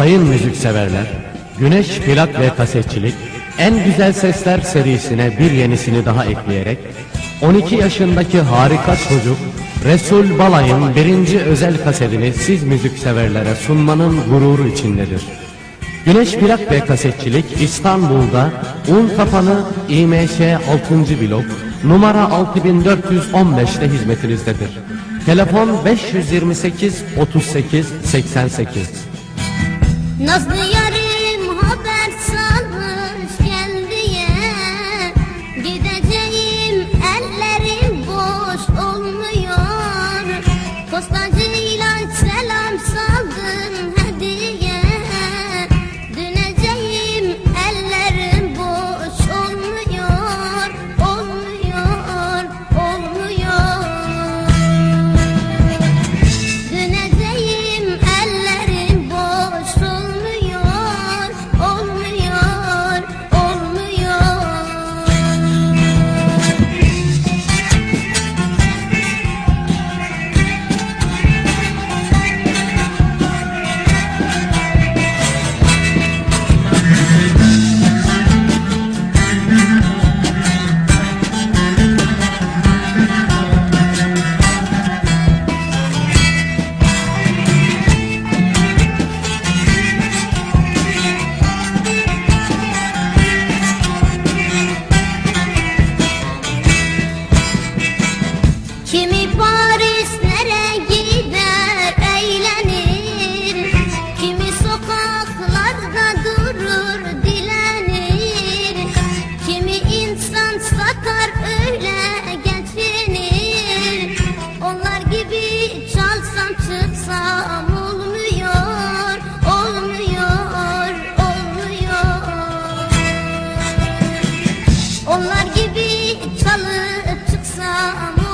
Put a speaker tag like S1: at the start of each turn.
S1: Sayın müzikseverler, Güneş Plak ve Kasetçilik En Güzel Sesler serisine bir yenisini daha ekleyerek 12 yaşındaki harika çocuk Resul Balay'ın birinci özel kasetini siz müzikseverlere sunmanın gururu içindedir. Güneş Plak ve Kasetçilik İstanbul'da Un Kapanı İMŞ 6. blok numara 6415'te hizmetinizdedir. Telefon 528 38 88.
S2: Nothing. Onlar gibi çalıp çıksam